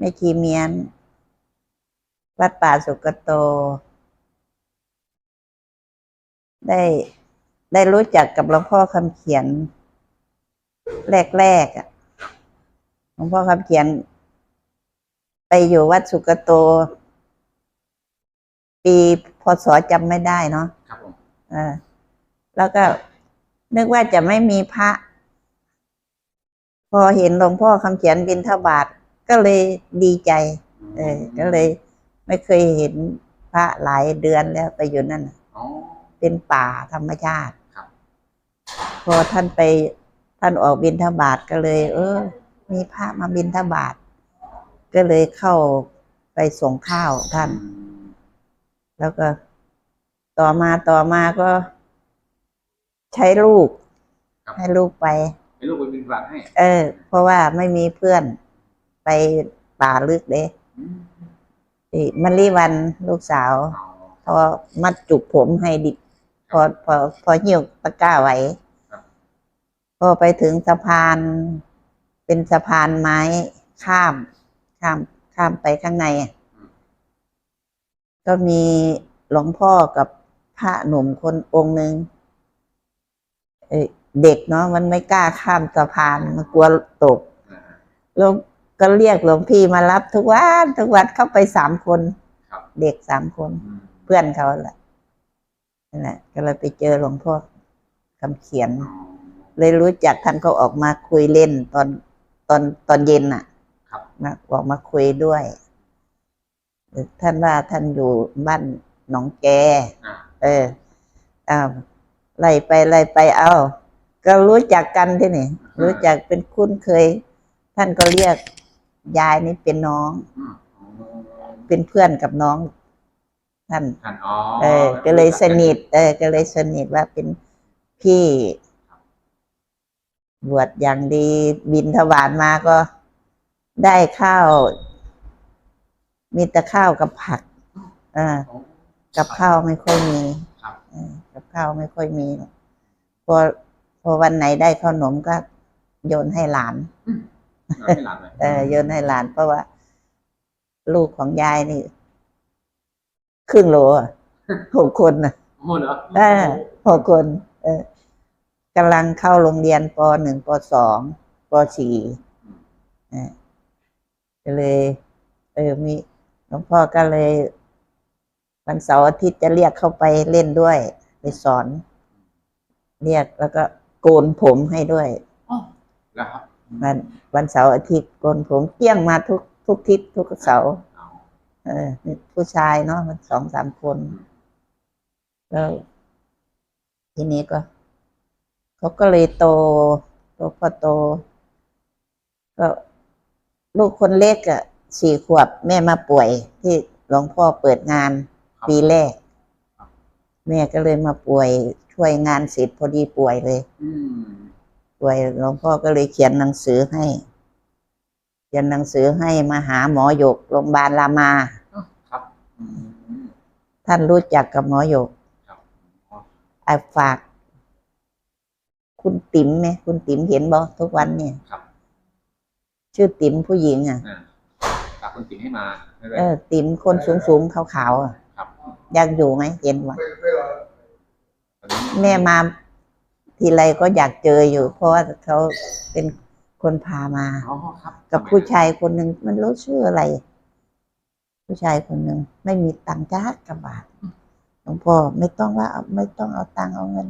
แม่ชีเมียน วัดป่าสุกโต ได้ได้รู้จักกับหลวงพ่อคำเขียน แรกๆอะหลวงพ่อคำเขียน ไปอยู่วัดสุกโต ปีพศจำไม่ได้เนาะครับผมเออแล้วก็นึกว่าจะไม่มีพระ พอเห็นหลวงพ่อคำเขียนบินทบาท ก็เลยดีใจ เออ ก็เลยไม่เคยเห็นพระหลายเดือนแล้วไปอยู่นั่นน่ะอ๋อเป็นป่าธรรมชาติครับพอท่านไปท่านออกบินทบาทก็เลย เออ มีพระมาบินทบาท ก็เลยเข้าไปส่งข้าวท่าน แล้วก็ ต่อมาต่อมาก็ ใช้ลูก ให้ลูกไป ให้ลูกไปบินบาตให้ เออ เพราะว่าไม่มีเพื่อนไปป่าลึกเด้อืมอีมะลิวันลูกสาวอ๋อพอมัดจุกผมให้ดิพอพอพอหิ้วตะกร้าไว้พอไปถึงสะพาน เป็นสะพานไม้ข้าม ข้ามข้ามไปข้างในอะก็มีหลวงพ่อกับพระหนุ่มคนองค์หนึ่งเอ่อเด็กเนาะมันไม่กล้าข้ามสะพานมันกลัวตกอ่าหลวง ก็เรียกหลวงพี่มารับทุกวันทุกวันเข้าไปสามคน ครับ เด็กสามคน อืมเพื่อนเขาแหละนั่นแหละก็เลยไปเจอหลวงพ่อคำเขียนอ๋อเลยรู้จักท่านก็ออกมาคุยเล่นตอนตอนตอนเย็นน่ะครับ มาออกมาคุยด้วยท่านว่าท่านอยู่บ้านหนองแก อ่าเอออ้าวไล่ไปไล่ไปเอา ก็รู้จักกันที่นี่ รู้จักเป็นคุ้นเคย ท่านก็เรียก ยายนี่เป็นน้องอืมอ๋อเป็นเพื่อนกับน้องท่านท่านอ๋อเออ ก็เลยสนิท เออ ก็เลยสนิทว่าเป็นพี่ บวชอย่างดี บินทบาทมาก็ได้ข้าว มีแต่ข้าวกับผักอ่าอ๋อกับข้าวไม่ค่อยมีครับเออกับข้าวไม่ค่อยมีหรอกพอพอวันไหนได้ขนมก็โยนให้หลาน เอาให้หลานหน่อยเออโยนให้หลานเพราะว่า ลูกของยายนี่ ครึ่งโลอะหกคนนะโอ้โหเหรอเออหกคน เออกำลังเข้าโรงเรียนปหนึ่งปสองปสี่เออก็เลย เออมีหลวงพ่อก็เลยวันเสาร์อาทิตย์จะเรียกเข้าไปเล่นด้วย ไปสอน เรียกแล้วก็โกนผมให้ด้วยอ๋อแล้วครับ วันวันเสาร์อาทิตย์โกนผมเกี้ยงมาทุกทุกทิศทุกเสาร์เอาเออมีผู้ชายเนาะมันสองสามคนแล้วทีนี้ก็เขาก็เลยโตโตพอโต ก็ลูกคนเล็กอะ่ะสี่ขวบแม่มาป่วย ที่หลวงพ่อเปิดงานครับปีแรก แม่ก็เลยมาป่วยช่วยงานเสร็จพอดีป่วยเลย อืม ป่วยหลวงพ่อก็เลยเขียนหนังสือให้ เขียนหนังสือให้มาหาหมอหยกโรงพยาบาลรามาครับอืมท่านรู้จักกับหมอหยกครับอ๋อไอ้ฝาก คุณติ๋มไหมคุณติ๋มเห็นบ่ทุกวันเนี่ยครับชื่อติ๋มผู้หญิงอะอ่าฝากคนติ๋งให้มาไม่เป็นเออติ๋มคนสูงสูงๆขาวๆอะครับยังอยู่ไหมเห็นวะตอนนี้แม่มา ทีไรก็อยากเจออยู่ เพราะว่าเขาเป็นคนพามา อ๋อครับกับผู้ชายคนหนึ่งมันรู้ชื่ออะไร ผู้ชายคนหนึ่งไม่มีตังค์จ้ากับบาทหลวงพ่อไม่ต้องว่าเอาไม่ต้องเอาตังค์เอาเงิน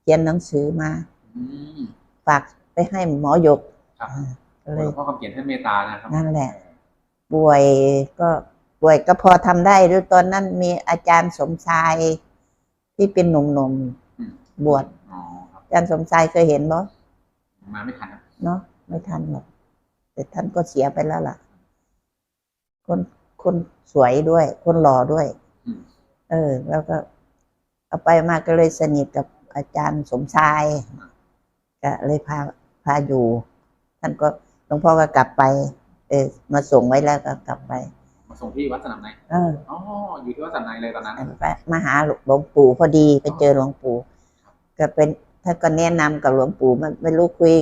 เขียนหนังสือมาอืมฝากไปให้หมอหยกครับอ่าก็หเลลยวงพ่อคำเขียนท่านเมตตานะครับนั่นแหละ ป่วยก็ป่วยก็พอทำได้ด้วยตอนนั้นมีอาจารย์สมชายที่เป็นหนุ่มอืมๆบวช อ๋อครับอาจารย์สมชายเคยเห็นบ่มาไม่ทันครับเนาะไม่ทันหรอกแต่ท่านก็เสียไปแล้วล่ะ คนคนสวยด้วย คนหล่อด้วยอืมเออ แล้วก็ เอาไปมาก็เลยสนิทกับอาจารย์สมชายก็เลยพาพาอยู่ ท่านก็หลวงพ่อก็กลับไป เออ มาส่งไว้แล้วก็กลับไป มาส่งที่วัดสนามในเอออ๋ออยู่ที่วัดสนามในเลยตอนนั้นไปมาหาหลวงปู่พอดีไปเจอหลวงปู่ก็เป็น ท่านก็แนะนำกับหลวงปู่มันไม่รู้คุย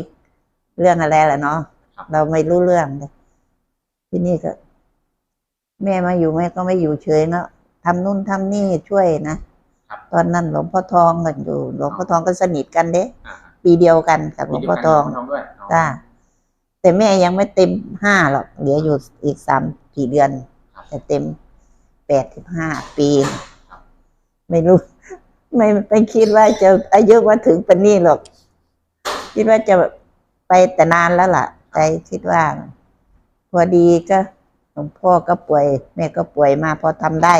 เรื่องอะไรแหละเนาะครับเราไม่รู้เรื่องเลยที่นี่ก็ แม่มาอยู่แม่ก็ไม่อยู่เฉยเนาะทำนู่นทำนี่ช่วยนะครับตอนนั้นหลวงพ่อทองกันอยู่หลวงพ่อทองก็สนิทกันเด้อ่าปีเดียวกันกับหลวงพ่อทองมีเดียวกันหลวงพ่อทองด้วยอ๋อจ้าแต่แม่ยังไม่เต็มห้าหรอกเหลืออยู่อีกสามกี่เดือนครับจะเต็มแปดสิบห้าปี ไม่รู้ ไม่ไม่คิดว่าจะอายุมาถึงปานนี้หรอก คิดว่าจะไปแต่นานแล้วล่ะใจคิดว่า พอดีก็หลวงพ่อก็ป่วย แม่ก็ป่วยมาพอทำได้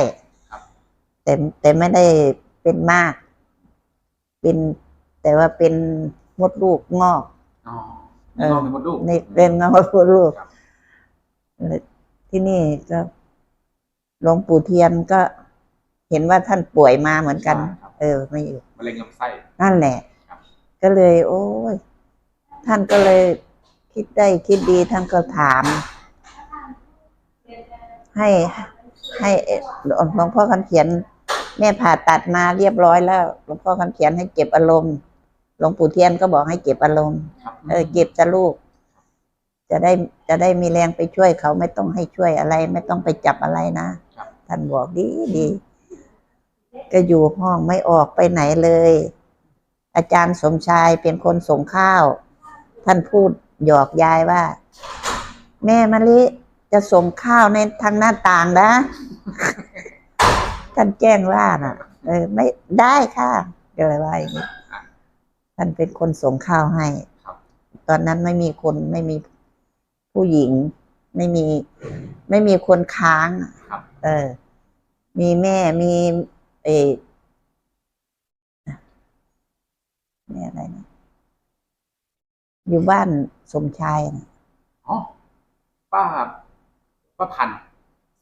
แต่แต่ไม่ได้เป็นมาก เป็นแต่ว่าเป็นมดลูกงอกอ๋อเออน้องเป็นมดลูกในเรื่องงอกมดลูกครับที่นี่ก็หลวงปู่เทียนก็เห็นว่าท่านป่วยมาเหมือนกันใช่ครับ เออไม่อยู่มะเร็งลำไส้ นั่นแหละครับก็เลย โอ้ยท่านก็เลยคิดได้คิดดีท่านก็ถาม ให้ให้หลวงพ่อคำเขียน แม่ผ่าตัดมาเรียบร้อยแล้วหลวงพ่อคำเขียนให้เก็บอารมณ์หลวงปู่เทียนก็บอกให้เก็บอารมณ์ครับเออเก็บจะลูก จะได้จะได้มีแรงไปช่วยเขาไม่ต้องให้ช่วยอะไร ไม่ต้องไปจับอะไรนะครับท่านบอกดีดี ก็อยู่ห้องไม่ออกไปไหนเลย อาจารย์สมชายเป็นคนส่งข้าว ท่านพูดหยอกยายว่า แม่มะลิจะส่งข้าวในทางหน้าต่างนะ ท่านแจ้งว่าน่ะ เออ ไม่ได้ค่ะก็เลยว่าอย่างนี้ท่านเป็นคนส่งข้าวให้ ตอนนั้นไม่มีคนไม่มีผู้หญิง ไม่มี ไม่มีคนค้าง เออ มีแม่มี ออแม่อะไรนะอยู่บ้านสมชายนะอ๋อป้าป้าพันธุ์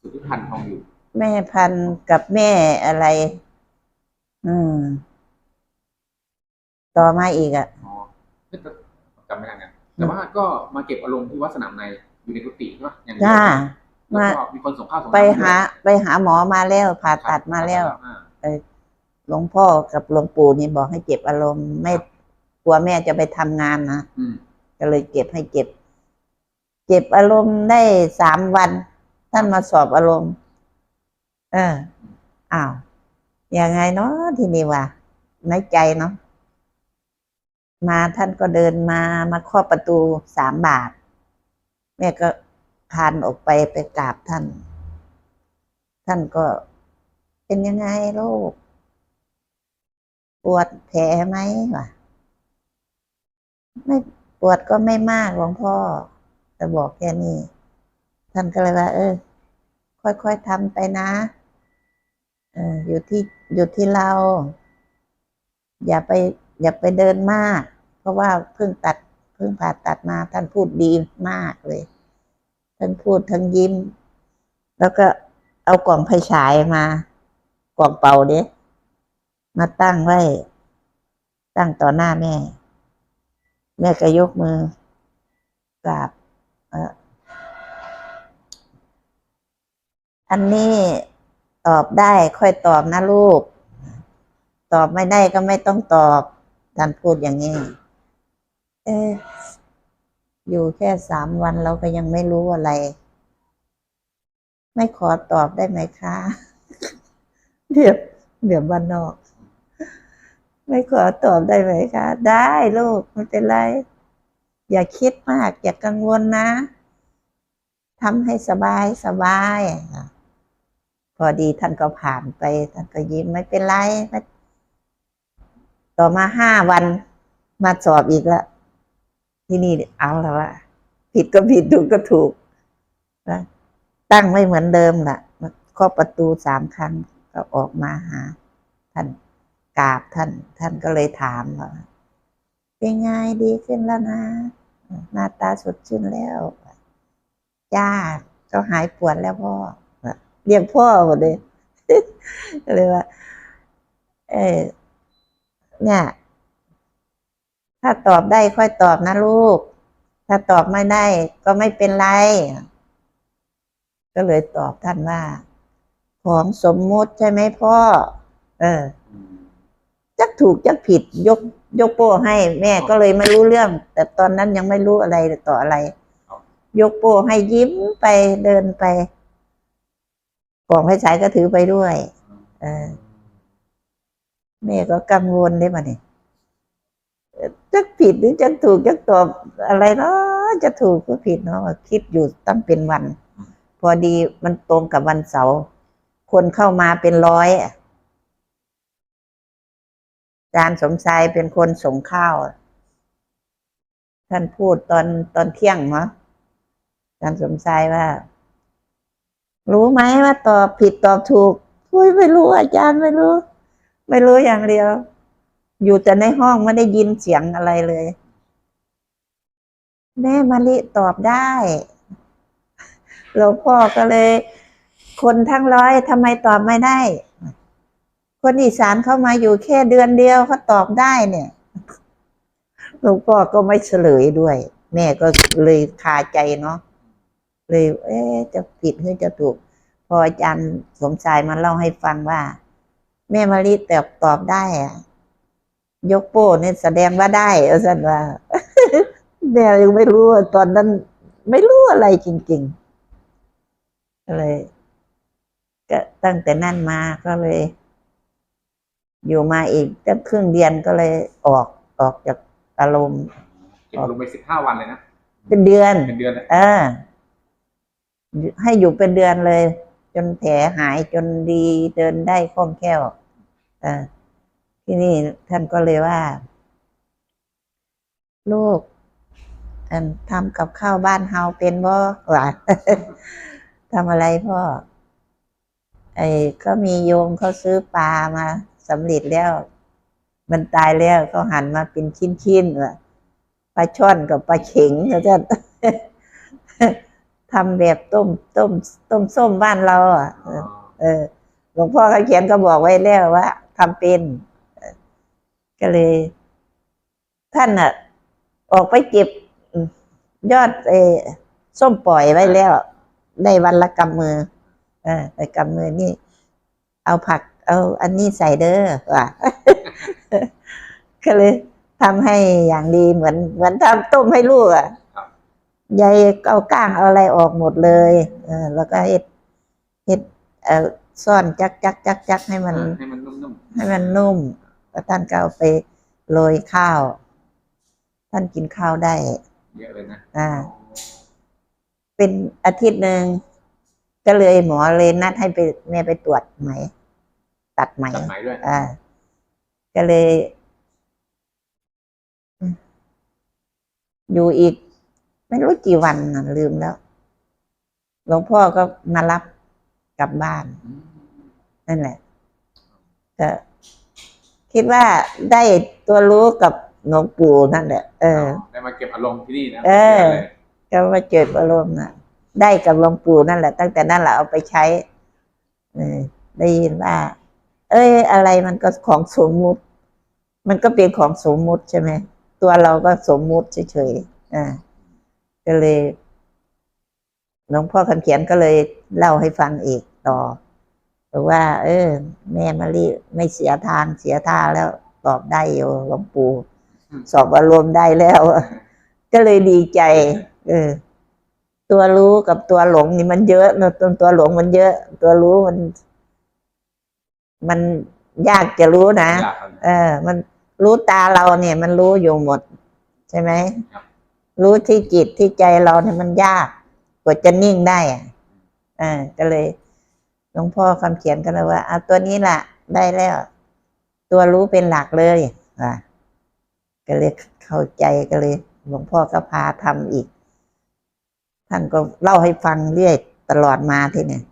สุทธิพันธ์ทองอยู่ แม่พันธุ์กับแม่อะไร อืม ต่อมาอีกอะ อ๋อเอ๊ะแต่จำไม่ได้นะแต่ว่าก็มาเก็บอารมณ์ที่วัดสนามในอยู่ในกุฏิใช่ไหมอย่างเดียวจ้า แล้วมาก็มีคนส่งข้าวส่งน้ำไปด้วยหา ไปหาหมอมาแล้วผ่าตัดมาแล้ว อ่า หลวงพ่อกับหลวงปู่นี่บอกให้เก็บอารมณ์ไม่กลัวแม่จะไปทำงานนะอืมก็เลยเก็บให้เก็บ เก็บอารมณ์ได้สามวัน ท่านมาสอบอารมณ์ เอออ้าวยังไงเนาะทีนี้วะในใจเนาะมาท่านก็เดินมามาเคาะประตูสามบาท แม่ก็คานออกไปไปกราบท่าน ท่านก็ เป็นยังไงลูก ปวดแผลไหมวะไม่ปวดก็ไม่มากหลวงพ่อ แต่บอกแค่นี้ ท่านก็เลยว่า เออ ค่อยๆทำไปนะเอออยู่ที่อยู่ที่เรา อย่าไป อย่าไปเดินมาก เพราะว่าเพิ่งตัดเพิ่งผ่าตัดมาท่านพูดดีมากเลยท่านพูดทั้งยิ้ม แล้วก็เอากล่องไฟฉายมา กล่องเป่าเด้มาตั้งไว้ ตั้งต่อหน้าแม่ แม่ก็ยกมือกราบอันนี้ตอบได้ค่อยตอบนะลูก ตอบไม่ได้ก็ไม่ต้องตอบท่านพูดอย่างนี้ เอะอยู่แค่สามวันเราก็ยังไม่รู้อะไร ไม่ขอตอบได้ไหมคะ เดี๋ยวเดี๋ยวบ้านนอก ไม่ขอตอบได้ไหมคะ ได้ลูกไม่เป็นไร อย่าคิดมาก อย่ากังวลนะทำให้สบายสบายพอดีท่านก็ผ่านไป ท่านก็ยิ้มไม่เป็นไร ต่อมาห้าวันมาสอบอีกล้วที่นี่เอาแล้วว่าผิดก็ผิดถูกก็ถูกนะตั้งไม่เหมือนเดิมละเคาะประตูสามครั้ง ก็ออกมาหา ท่านกราบท่าน ท่านก็เลยถามว่าเป็นไงดีขึ้นแล้วนะหน้าตาสดชื่นแล้วจ้าก็หายปวดแล้วพ่อเรียกพ่อหมดเลยก็เลยว่า เออเนี่ย ถ้าตอบได้ค่อยตอบนะลูก ถ้าตอบไม่ได้ก็ไม่เป็นไร ก็เลยตอบท่านว่า ของสมมุติใช่ไหมพ่อ เอออืมจักถูกจักผิดยกยกโป้ให้แม่ก็เลยไม่รู้เรื่อง แต่ตอนนั้นยังไม่รู้อะไรต่ออะไร ยกโป้ให้ยิ้มไปเดินไปกล่องไฟฉายก็ถือไปด้วยเออแม่ก็กังวลได้มาเนี่ยจะผิดหรือจะถูกจะตอบอะไรเนาะจะถูกหรือผิดเนาะคิดอยู่ตั้งเป็นวัน พอดีมันตรงกับวันเสาร์ คนเข้ามาเป็นร้อยอาจารย์สมชายเป็นคนส่งข้าว ท่านพูดตอนตอนเที่ยงเนาะอาจารย์สมชายว่า รู้ไหมว่าตอบผิดตอบถูกอุ้ยไม่รู้อาจารย์ไม่รู้ ไม่รู้อย่างเดียว อยู่แต่ในห้องไม่ได้ยินเสียงอะไรเลย แม่มาลิตอบได้หลวงพ่อก็เลย คนทั้งร้อยทำไมตอบไม่ได้ คนอีสานเข้ามาอยู่แค่เดือนเดียวเขาตอบได้เนี่ยหลวงพ่อก็ไม่เฉลยด้วย แม่ก็เลยคาใจเนาะเลย เอ๊จะผิดหรือจะถูก พออาจารย์สมชายมาเล่าให้ฟังว่า แม่มารีตอบตอบได้อะยกโป้เนี่ยแสดงว่าได้เออสันว่าแม่ยังไม่รู้ตอนนั้น ไม่รู้อะไรจริงๆก็เลย ก็ตั้งแต่นั่นมาก็เลย อยู่มาอีกตั้งครึ่งเดือนก็เลยออกออกจากอารมณ์เก็บอารมณ์ไปสิบห้าวันเลยนะเป็นเดือนเป็นเดือนเลยเออให้อยู่เป็นเดือนเลย จนแผลหายจนดีเดินได้คล่องแคล่วเออที่นี่ท่านก็เลยว่าลูกอันทำกับข้าวบ้านเฮาเป็นบ่ว่าทำอะไรพ่อ ไอ้ก็มีโยมเขาซื้อปลามาสำเร็จแล้ว มันตายแล้วเขาหันมาเป็นชิ้นๆว่ะปลาช่อนกับปลาเข็งเขาจะทำแบบต้มต้มต้มส้มบ้านเราอะเออหลวงพ่อเขาเขียนก็บอกไว้แล้วว่าทำเป็นก็เลย ท่านอะ ออกไปเก็บยอดเอส้มปล่อยไว้แล้ว ได้วันละกำมือ ออไปกำมือนี่ เอาผัก เอาอันนี้ใส่เด้อว่ะก็เลยทำให้อย่างดีเหมือน เหมือนทำต้มให้ลูกอะครับยายเอาก้างเอาอะไรออกหมดเลยเออแล้วก็เฮ็ดเฮ็ดเอ่อซ่อนจักจักจักจักให้มัน ให้มันนุ่มให้มันนุ่มแล้วท่านก็เอาไปโรยข้าว ท่านกินข้าวได้ๆเยอะเลยนะอ่า เป็นอาทิตย์หนึ่ง ก็เลยหมอเลยนัดให้ไปแม่ไปตรวจไหม ตัดไหมจัดไหมด้วย อ่า ก็เลย อยู่อีก ไม่รู้กี่วันนะลืมแล้ว หลวงพ่อก็มารับกลับบ้านอืมนั่นแหละก็คิดว่าได้ตัวรู้กับหลวงปู่นั่นแหละ เออ ได้มาเก็บอารมณ์ที่นี่นะ เออป็นดืนเลยก็มาเจออารมณ์น่ะ ได้กับหลวงปู่นั่นแหละ ตั้งแต่นั้นแหละเอาไปใช้เออได้ยินว่า เอ้ย อะไรมันก็ของสมมุติ มันก็เป็นของสมมุติใช่ไหมตัวเราก็สมมุติเฉยๆอ่าก็เลยหลวงพ่อคำเขียนก็เลยเล่าให้ฟังอีกต่อบอกว่า เออ แม่มารีไม่เสียทางเสียท่าแล้วตอบได้อยู่หลวงปู่สอบอารมณ์ได้แล้ว ก็เลยดีใจ เออ ตัวรู้กับตัวหลงนี่มันเยอะเนอะตัวตัวหลงมันเยอะ ตัวรู้มัน มันยากจะรู้นะยากครับเออ มันรู้ตาเราเนี่ย มันรู้อยู่หมด ใช่ไหมครับรู้ที่จิตที่ใจเราเนี่ยมันยากกว่าจะนิ่งได้อะเออก็เลยหลวงพ่อคำเขียนก็เลยว่าเอาตัวนี้แหละได้แล้ว ตัวรู้เป็นหลักเลยอะก็เลยเข้าใจก็เลย หลวงพ่อก็พาทำอีก ท่านก็เล่าให้ฟังเรื่อยตลอดมาที่เนี่ย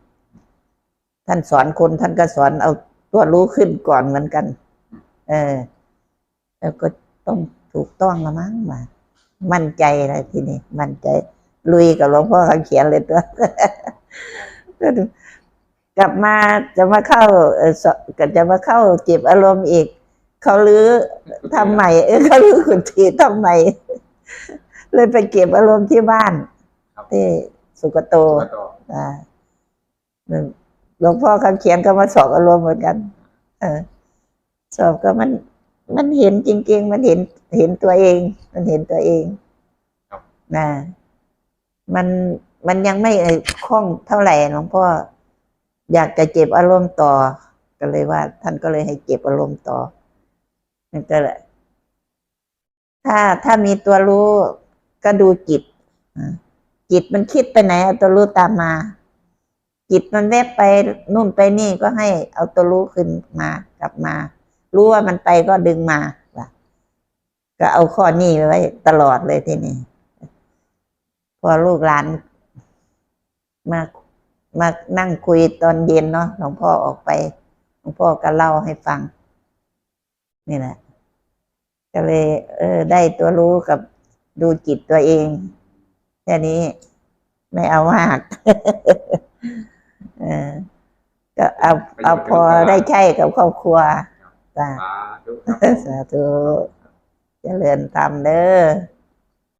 ท่านสอนคนท่านก็สอนเอาตัวรู้ขึ้นก่อนเหมือนกัน เออ แล้วก็ต้องถูกต้องละมั้งมา มั่นใจเลยทีนี้มั่นใจ ลุยกับหลวงพ่อคำเขียนเลยตัวก็กลับมาจะมาเข้าเออก็จะมาเข้าเก็บอารมณ์อีก เขาลื้อทำใหม่ เออเขาลื้อขุนทีทำใหม่เลยไปเก็บอารมณ์ที่บ้าน ครับที่สุกโตตัวต่ออ่าหลวงพ่อคำเขียนก็มาสอบอารมณ์เหมือนกัน เออ สอบก็มัน มันเห็นจริง ๆ มันเห็นเห็นตัวเอง มันเห็นตัวเองนะมันมันยังไม่คล่องเท่าไหร่หลวงพ่ออยากจะเก็บอารมณ์ต่อ ก็เลยว่า ท่านก็เลยให้เก็บอารมณ์ต่อมันก็เลยถ้าถ้ามีตัวรู้ก็ดูจิตอะ จิตมันคิดไปไหนเอาตัวรู้ตามมา จิตมันแวบไปนู่นไปนี่ก็ให้เอาตัวรู้ขึ้นมากลับมา รู้ว่ามันไปก็ดึงมาก็เอาข้อนี้ไว้ตลอดเลยทีนี้พอลูกหลานมามานั่งคุยตอนเย็นเนาะหลวงพ่อออกไปหลวงพ่อก็เล่าให้ฟัง นี่แหละ ก็เลย เออ ได้ตัวรู้กับดูจิตตัวเอง แค่นี้ ไม่เอามากเออก็เอาเอาพอได้ใช้กับครอบครัวจ้ะสาธุครับสาธุเจริญธรรมเด้อ